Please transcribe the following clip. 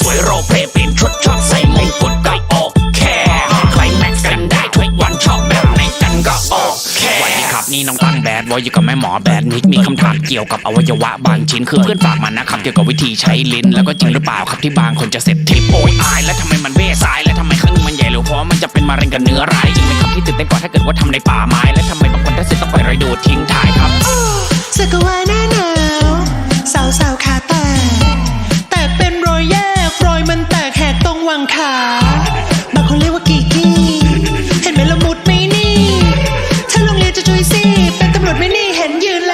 สวยโรเพเปลี่ยนชุดชอบใส่มงกุฎก็โอเคใครแม็กซ์กันได้ทุกวันชอบแบบไหนกันก็โอเควันนี้ครับนี่น้องตั้งแบดวอยอยู่กับแม่หมอแบดนิกมีคำถามเกี่ยวกับอวัยวะบางชิ้นคือเพื่อนฝากมานะครับเกี่ยวกับวิธีใช้ลิ้นแล้วก็จริงหรือเปล่าครับที่บางคนจะเสร็จทิปโอยอายแล้วทำไมมันเบ้สายแล้วทำไมข้างนึงมันใหญ่หรือเพราะมันจะเป็นมะเร็งกับเนื้อร้ายจริงไหมครับที่ตื่นเต้นกว่าถ้าเกิดว่าทำในป่าไม้และทำไมบางคนถ้าเสร็จต้องไปล่รอยดูทิ้งท้ายครับ หลุดไม่นี่เห็นยืนเล้